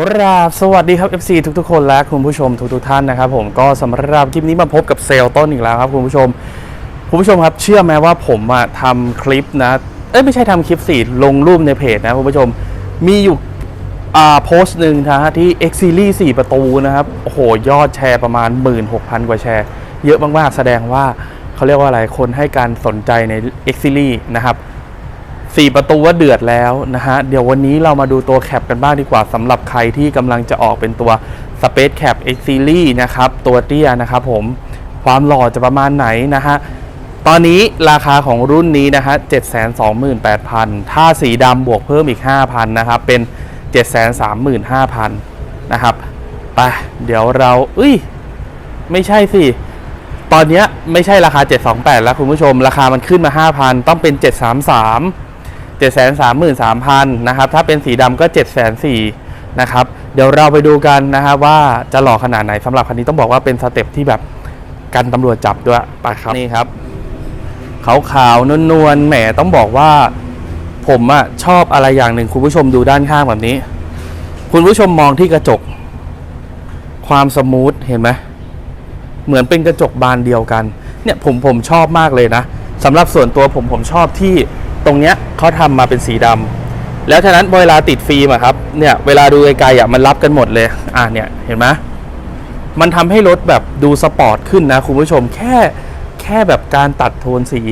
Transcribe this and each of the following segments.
กราบสวัสดีครับ FC ทุกๆคนและคุณผู้ชมทุกๆท่านนะครับผมก็สำหรับคลิปนี้มาพบกับเซลต้นอีกแล้วครับคุณผู้ชม คุณผู้ชมครับเชื่อไหมว่าผมอะทำคลิปนะเอ้ยไม่ใช่ทำคลิปสิลงรูปในเพจนะคุณผู้ชมมีอยู่อ่าโพสต์หนึ่งนะฮะที่ X Series 4 ประตูนะครับโอ้โหยอดแชร์ประมาณ 16,000 กว่าแชร์ เยอะมากๆ แสดงว่าเขาเรียกว่าอะไรคนให้การสนใจใน X Series นะครับ สี่ประตูว่าเดือดแล้วนะฮะ เดี๋ยววันนี้เรามาดูตัวแคปกันบ้างดีกว่าสำหรับใครที่กำลังจะออกเป็นตัว Space Cap X Series นะครับ ตัวเตี้ยนะครับผมความหล่อจะประมาณไหนนะฮะ ตอนนี้ราคาของรุ่นนี้นะฮะ 728,000 ถ้าสีดำบวกเพิ่มอีก 5,000 นะครับ เป็น 735,000 นะครับไปเดี๋ยวเราอุ้ย ไม่ใช่สิตอนนี้ไม่ใช่ราคา 728 แล้วคุณผู้ชม ราคามันขึ้นมา 5,000 ต้องเป็น 733 733,000นะครับถ้าเป็นสีดำก็704,000นะครับเดี๋ยวเราไปดูกันนะครับว่าจะหล่อขนาดไหนสำหรับคันนี้ต้องบอกว่าเป็นสเต็ปที่แบบกันตำรวจจับด้วยไปครับนี่ครับขาวขาวๆนวลๆแหมต้องบอกว่า ผมอะชอบอะไรอย่างหนึ่งคุณผู้ชมดูด้านข้างแบบนี้ คุณผู้ชมมองที่กระจก ความสมูทเห็นไหมเหมือนเป็นกระจกบานเดียวกัน เนี่ยผมผมชอบมากเลยนะสำหรับส่วนตัวผมผมชอบที่ ตรงเนี้ยเขาทำมาเป็นสีดำแล้วฉะนั้นเวลาติดฟิล์มอะครับเนี่ยเวลาดูไกลๆอะมันรับกันหมดเลยอะเนี่ยเห็นไหมมันทำให้รถแบบดูสปอร์ตขึ้นนะคุณผู้ชมแค่แค่แบบการตัดโทนสี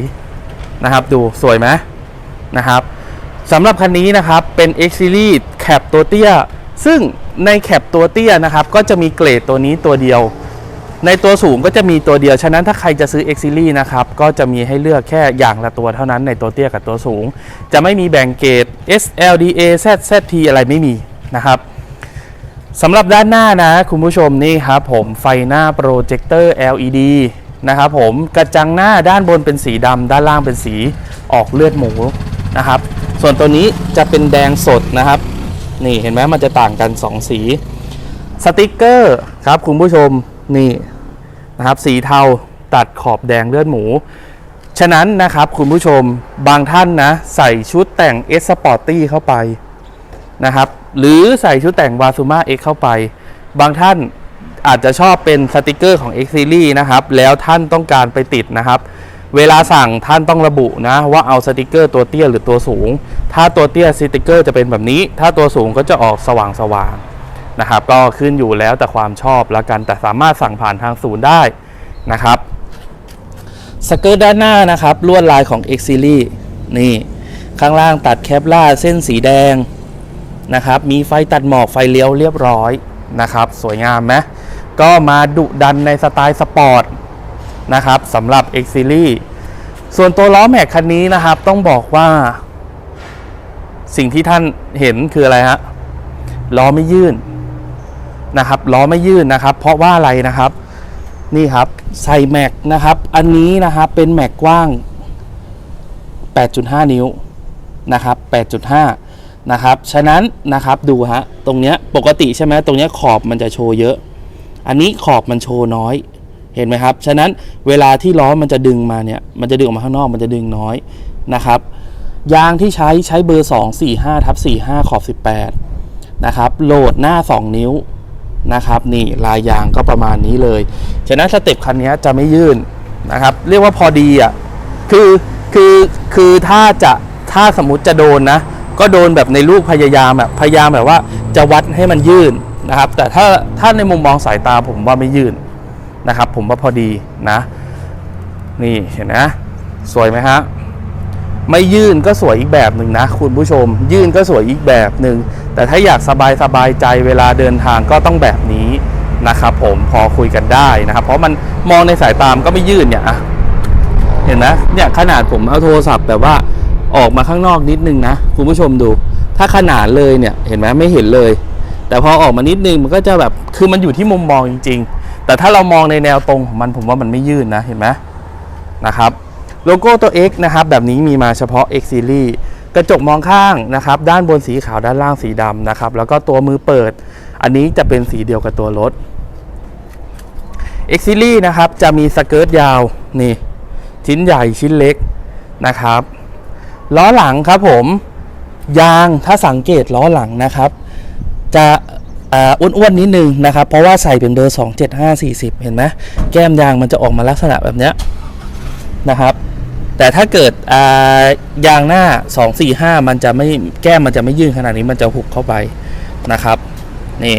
นะครับ ดูสวยไหมนะครับสำหรับคันนี้นะครับเป็น X Series แคปตัวเตี้ย ซึ่งในแคปตัวเตี้ยนะครับ ก็จะมีเกรดตัวนี้ตัวเดียว ในตัวสูงก็จะมีตัวเดียว ฉะนั้นถ้าใครจะซื้อ X Series นะครับ ก็จะมีให้เลือกแค่อย่างละตัวเท่านั้นในตัวเตี้ยกับตัวสูง จะไม่มีแบ่งเกรด S L D A Z Z T อะไรไม่มีนะครับสำหรับด้านหน้านะคุณผู้ชมนี่ครับผมไฟหน้าโปรเจคเตอร์ LED นะครับผมกระจังหน้าด้านบนเป็นสีดำด้านล่างเป็นสีออกเลือดหมูนะครับ ส่วนตัวนี้จะเป็นแดงสดนะครับ นี่เห็นไหมมันจะต่างกัน 2 สีสติกเกอร์ครับคุณผู้ชม นี่นะครับสีเทาตัดขอบแดงเลือดหมู ฉะนั้นนะครับคุณผู้ชมบางท่านนะ ใส่ชุดแต่ง S Sporty เข้าไปนะครับ หรือใส่ชุดแต่ง w a s u m a X เข้าไป บางท่านอาจจะชอบเป็นสติกเกอร์ของ X Series นะครับ แล้วท่านต้องการไปติดนะครับ เวลาสั่งท่านต้องระบุนะ ว่าเอาสติกเกอร์ตัวเตี้ยหรือตัวสูง ถ้าตัวเตี้ยสติกเกอร์จะเป็นแบบนี้ ถ้าตัวสูงก็จะออกสว่างสว่าง นะครับ ก็ขึ้นอยู่แล้วแต่ความชอบแล้วกัน แต่สามารถสั่งผ่านทางศูนย์ได้นะครับสเกิร์ตด้านหน้านะครับลวดลายของ X Series นี่ ข้างล่างตัดแคปล่าเส้นสีแดงนะครับ มีไฟตัดหมอกไฟเลี้ยวเรียบร้อยนะครับ สวยงามไหมก็มาดุดันในสไตล์สปอร์ตนะครับสำหรับ X Series ส่วนตัวล้อแม็กคันนี้นะครับ ต้องบอกว่า สิ่งที่ท่านเห็นคืออะไรฮะล้อไม่ยื่น นะครับล้อไม่ยื่นนะครับ เพราะว่าอะไรนะครับ นี่ครับใส่แม็กนะครับ อันนี้นะครับเป็นแม็กกว้าง 8.5 นิ้วนะครับ 8.5 นะครับ ฉะนั้นนะครับดูฮะตรงเนี้ยปกติใช่ไหมตรงเนี้ยขอบมันจะโชว์เยอะ อันนี้ขอบมันโชว์น้อยเห็นไหมครับ ฉะนั้นเวลาที่ล้อมันจะดึงมาเนี่ย มันจะดึงออกมาข้างนอก มันจะดึงน้อยนะครับ ยางที่ใช้ใช้เบอร์ 2 4 5ทับ45 ขอบ 18 นะครับ โหลดหน้า 2 นิ้ว นะครับนี่ลายยางก็ประมาณนี้เลย ฉะนั้นสเต็ปคันนี้จะไม่ยื่นนะครับ เรียกว่าพอดีอะคือคือคือถ้าจะถ้าสมมติจะโดนนะ ก็โดนแบบในรูปพยายามแบบพยายามแบบว่าจะวัดให้มันยื่นนะครับ แต่ถ้าถ้าในมุมมองสายตาผมว่าไม่ยื่นนะครับ ผมว่าพอดีนะ นี่เห็นนะ สวยไหมฮะ ไม่ยื่นก็สวยอีกแบบหนึ่งนะ คุณผู้ชม ยื่นก็สวยอีกแบบหนึ่งแต่ถ้าอยากสบายสบายใจเวลาเดินทางก็ต้องแบบนี้นะครับผมพอคุยกันได้นะครับ เพราะมันมองในสายตามก็ไม่ยื่นเนี่ยเห็นไหมเนี่ยขนาดผมเอาโทรศัพท์แบบว่าออกมาข้างนอกนิดนึงนะคุณผู้ชมดู ถ้าขนาดเลยเนี่ยเห็นไหมไม่เห็นเลย แต่พอออกมานิดนึงมันก็จะแบบคือมันอยู่ที่มุมมองจริง ๆ แต่ถ้าเรามองในแนวตรงของมันผมว่ามันไม่ยื่นนะเห็นไหมนะครับ โลโก้ตัว X นะครับแบบนี้มีมาเฉพาะ X Series กระจกมองข้างนะครับด้านบนสีขาวด้านล่างสีดำนะครับแล้วก็ตัวมือเปิด อันนี้จะเป็นสีเดียวกับตัวรถ X Series นะครับจะมีสเกิร์ตยาวนี่ชิ้นใหญ่ชิ้นเล็กนะครับล้อหลังครับผมยางถ้าสังเกตล้อหลังนะครับ จะอ้วนๆนิดนึงนะครับ เพราะว่าใส่เป็นเบอร์ 27540 เห็นไหมแก้มยางมันจะออกมาลักษณะแบบนี้นะครับ แต่ถ้าเกิดยางหน้า 245 มันจะไม่แก้มมันจะไม่ยื่นขนาดนี้มันจะหุบเข้าไปนะครับนี่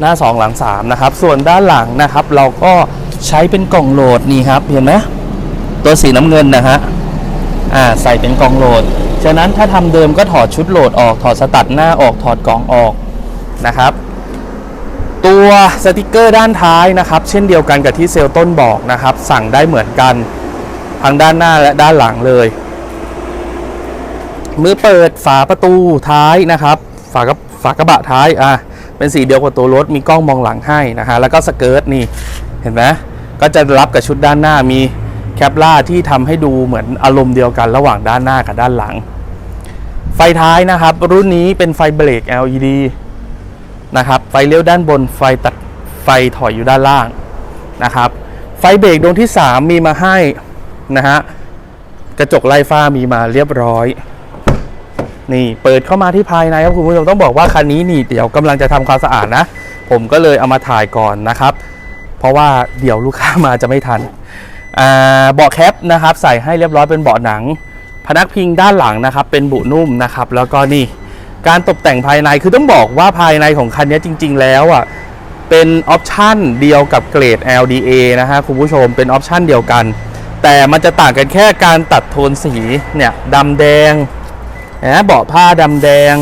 หน้า 2 หลัง 3 นะครับ ส่วนด้านหลังนะครับ เราก็ใช้เป็นกล่องโหลดนี่ครับเห็นไหมตัวสีน้ำเงินนะฮะอ่าใส่เป็นกล่องโหลด ฉะนั้นถ้าทำเดิมก็ถอดชุดโหลดออกถอดสตัดหน้าออกถอดกล่องออกนะครับ ตัวสติกเกอร์ด้านท้ายนะครับ เช่นเดียวกันกับที่เซลล์ต้นบอกนะครับ สั่งได้เหมือนกัน ทั้งด้านหน้าและด้านหลังเลย มือเปิดฝาประตูท้ายนะครับ ฝากระฝากระบะท้ายอะเป็นสีเดียวกับตัวรถมีกล้องมองหลังให้นะฮะแล้วก็สเกิร์ตนี่เห็นไหมก็จะรับกับชุดด้านหน้ามีแคปล่าที่ทำให้ดูเหมือนอารมณ์เดียวกันระหว่างด้านหน้ากับด้านหลัง ไฟท้ายนะครับ รุ่นนี้เป็นไฟเบรก LED นะครับไฟเลี้ยวด้านบนไฟตัดไฟถอยอยู่ด้านล่างนะครับ ไฟเบรกดวงที่ 3 มีมาให้ นะฮะกระจกไล่ฟ้ามีมาเรียบร้อย นี่เปิดเข้ามาที่ภายในครับคุณผู้ชมต้องบอกว่าคันนี้นี่เดี๋ยวกำลังจะทำความสะอาดนะ ผมก็เลยเอามาถ่ายก่อนนะครับ เพราะว่าเดี๋ยวลูกค้ามาจะไม่ทันเบาะแคปนะครับ ใส่ให้เรียบร้อยเป็นเบาะหนัง พนักพิงด้านหลังนะครับ เป็นบุนุ่มนะครับ แล้วก็นี่การตกแต่งภายในคือต้องบอกว่าภายในของคันนี้จริง ๆ แล้วอะเป็นออปชันเดียวกับเกรด LDA นะฮะคุณผู้ชมเป็นออปชันเดียวกัน แต่มันจะต่างกันแค่การตัดโทนสีเนี่ยดำแดงนะเบาะผ้าดำแดง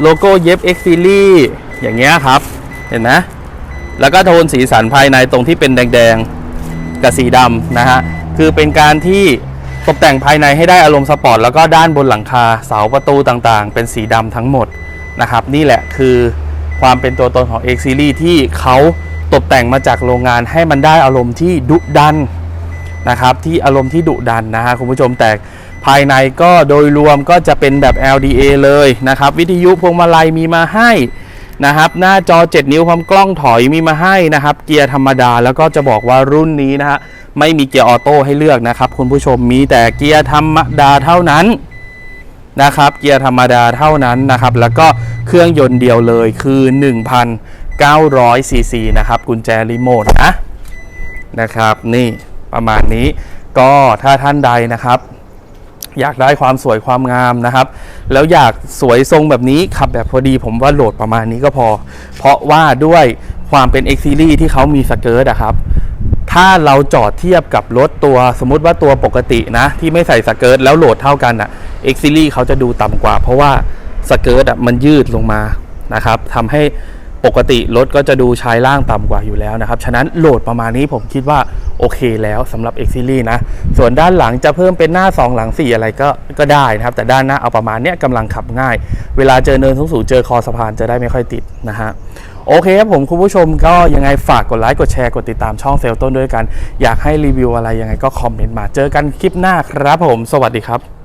โลโก้เย็บ X Series อย่างเงี้ยครับ เห็นไหมแล้วก็โทนสีสันภายในตรงที่เป็นแดงๆกับสีดำนะฮะคือเป็นการที่ตกแต่งภายในให้ได้อารมณ์สปอร์ตแล้วก็ด้านบนหลังคาเสาประตูต่างๆ เป็นสีดำทั้งหมดนะครับ นี่แหละคือความเป็นตัวตนของ X Series ที่เขาตกแต่งมาจากโรงงานให้มันได้อารมณ์ที่ดุดัน นะครับที่อารมณ์ที่ดุดันนะฮะคุณผู้ชมแต่ภายในก็โดยรวมก็จะเป็นแบบ LDA เลยนะครับ วิทยุพวงมาลัยมีมาให้นะครับหน้าจอ 7 นิ้วพร้อมกล้องถอยมีมาให้นะครับ เกียร์ธรรมดาแล้วก็จะบอกว่ารุ่นนี้นะฮะไม่มีเกียร์ออโต้ให้เลือกนะครับ คุณผู้ชมมีแต่เกียร์ธรรมดาเท่านั้นนะครับเกียร์ธรรมดาเท่านั้นนะครับ แล้วก็เครื่องยนต์เดียวเลยคือ 1,900ซีซีนะครับ กุญแจรีโมทนะนะครับนี่ ประมาณนี้ ก็ถ้าท่านใดนะครับ อยากได้ความสวยความงามนะครับ แล้วอยากสวยทรงแบบนี้ขับแบบพอดี ผมว่าโหลดประมาณนี้ก็พอ เพราะว่าด้วยความเป็น X Series ที่เขามีสเกิร์ตอะครับถ้าเราจอดเทียบกับรถตัวสมมติว่าตัวปกตินะ ที่ไม่ใส่สเกิร์ตแล้วโหลดเท่ากันอะ X Series เขาจะดูต่ำกว่า เพราะว่าสเกิร์ตอะมันยืดลงมานะครับทำให้ ปกติรถก็จะดูชายล่างต่ำกว่าอยู่แล้วนะครับ ฉะนั้นโหลดประมาณนี้ผมคิดว่าโอเคแล้วสำหรับ X Series นะ ส่วนด้านหลังจะเพิ่มเป็นหน้า 2 หลัง 4 อะไรก็ก็ได้นะครับ แต่ด้านหน้าเอาประมาณเนี้ยกำลังขับง่าย เวลาเจอเนินสูงๆเจอคอสะพานจะได้ไม่ค่อยติดนะฮะโอเคครับผมคุณผู้ชมก็ยังไงฝากกดไลค์กดแชร์กดติดตามช่องเซลต้นด้วยกัน อยากให้รีวิวอะไรยังไงก็คอมเมนต์มาเจอกันคลิปหน้าครับผม สวัสดีครับ